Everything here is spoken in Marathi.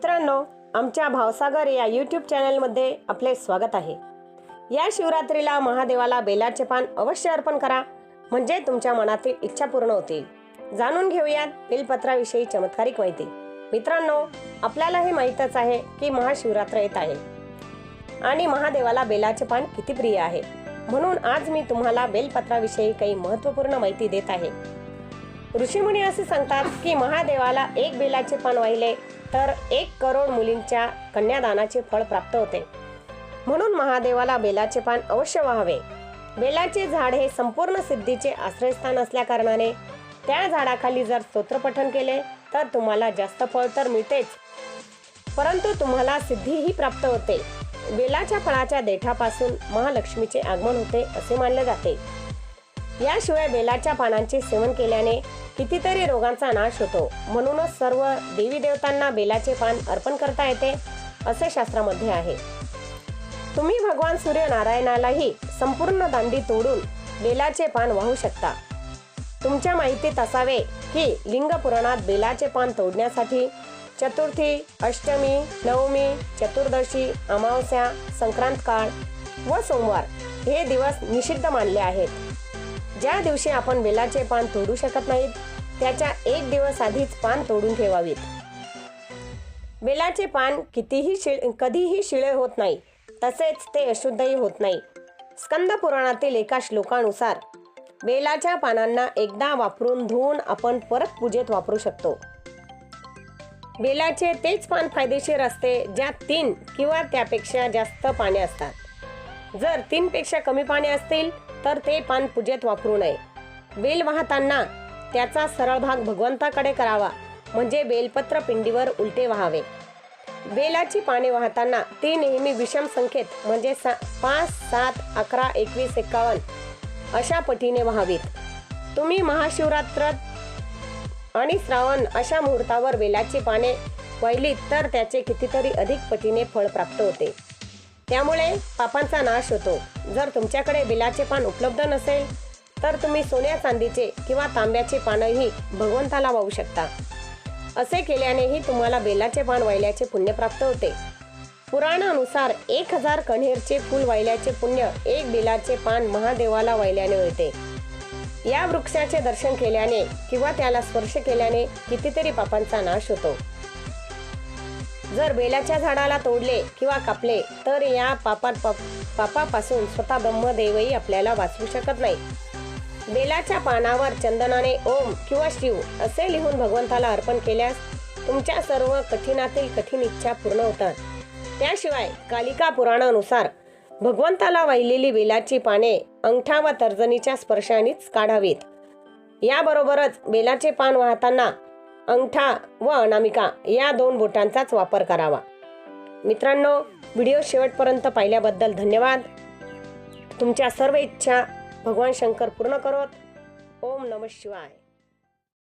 मित्रांनो आमच्या भावसागर या यूट्यूब चॅनलमध्ये आपले स्वागत आहे. या शिवरात्रीला महादेवाला बेलाचे पान अवश्य अर्पण करा म्हणजे तुमच्या मनातील इच्छा पूर्ण होतील. जाणून घेऊयात बेलपत्राविषयी चमत्कारिक माहिती. मित्रांनो आपल्याला हे माहीतच आहे की महाशिवरात्र येत आहे. आणि महादेवाला बेलाचे पान किती प्रिय आहे. म्हणून आज मी तुम्हाला बेलपत्राविषयी काही महत्त्वपूर्ण माहिती देत आहे. ऋषीमुनी असे सांगतात की महादेवाला एक बेलाचे पान वाहिले तर एक करोड मुलींच्या कन्यादानाचे फळ प्राप्त होते. म्हणून महादेवाला बेलाचे पान अवश्य व्हावे. बेलाचे झाड हे संपूर्ण सिद्धीचे आश्रयस्थान असल्याकारणाने त्या झाडाखाली जर स्तोत्रपठन केले तर तुम्हाला जास्त फळ तर मिळतेच. परंतु तुम्हाला सिद्धीही प्राप्त होते. बेलाच्या फळाच्या देठापासून महालक्ष्मीचे आगमन होते असे मानले जाते. याशिवाय बेलाच्या पानांचे सेवन केल्याने कितीतरी रोगांचा नाश होतो. म्हणूनच सर्व देवी देवतांना बेलाचे पान अर्पण करता येते असे शास्त्रामध्ये आहे. तुम्ही भगवान सूर्यनारायणालाही संपूर्ण दांडी तोडून बेलाचे पान वाहू शकता. तुमच्या माहितीत असावे की लिंग पुराणात बेलाचे पान तोडण्यासाठी चतुर्थी अष्टमी नवमी चतुर्दशी अमावस्या संक्रांत काळ व सोमवार हे दिवस निषिद्ध मानले आहेत. ज्या दिवशी आपण बेलाचे पान तोडू शकत नाहीत त्याच्या एक दिवस आधीच पान तोडून ठेवावीत. बेलाचे पान कितीही शिळ कधीही शिळे होत नाही तसेच ते अशुद्धही होत नाही. स्कंद पुराणातील एका श्लोकानुसार बेलाच्या पानांना एकदा वापरून धुवून आपण परत पूजेत वापरू शकतो. बेलाचे तेच पान फायदेशीर असते ज्यात तीन किंवा त्यापेक्षा जास्त पाने असतात. जर तीन पेक्षा कमी पाने असतील तर ते पान पूजेत वापरू नये. बेल वाहताना त्याचा सरळ भाग भगवंताकडे करावा म्हणजे बेलपत्र पिंडीवर उलटे व्हावे. बेलाची पाने वाहताना ती नेहमी विषम संख्येत म्हणजे सा पाच सात अकरा एकवीस एक्कावन्न अशा पटीने व्हावीत. तुम्ही महाशिवरात्रात आणि श्रावण अशा मुहूर्तावर बेलाची पाने वाहिलीत तर त्याचे कितीतरी अधिक पटीने फळ प्राप्त होते. त्यामुळे पापांचा नाश होतो. जर तुमच्याकडे बेलाचे पान उपलब्ध नसेल तर तुम्ही सोन्या चांदीचे किंवा तांब्याचे पानही भगवंताला वाहू शकता. असे केल्यानेही तुम्हाला बेलाचे पान वाहिल्याचे पुण्य प्राप्त होते. पुराणानुसार एक हजार कण्हेरचे फूल वाहिल्याचे पुण्य एक बिलाचे पान महादेवाला वाहिल्याने मिळते. या वृक्षाचे दर्शन केल्याने किंवा त्याला स्पर्श केल्याने कितीतरी पापांचा नाश होतो. जर बेलाच्या झाडाला तोडले किंवा कापले तर या पापात पापापासून स्वतः ब्रह्मदेवही आपल्याला वाचवू शकत नाही. बेलाच्या पानावर चंदनाने ओम किंवा शिव असे लिहून भगवंताला अर्पण केल्यास तुमच्या सर्व कठीणातील कठीण इच्छा पूर्ण होतात. त्याशिवाय कालिका पुराणानुसार भगवंताला वाहिलेली बेलाची पाने अंगठा व तर्जनीच्या स्पर्शानेच काढावीत. याबरोबरच बेलाचे पान वाहताना अंगठा व अनामिका या दोन बोटांचाच वापर करावा. मित्रांनो व्हिडिओ शेवटपर्यंत पाहिल्याबद्दल धन्यवाद. तुमच्या सर्व इच्छा भगवान शंकर पूर्ण करोत. ओम नम शिवाय.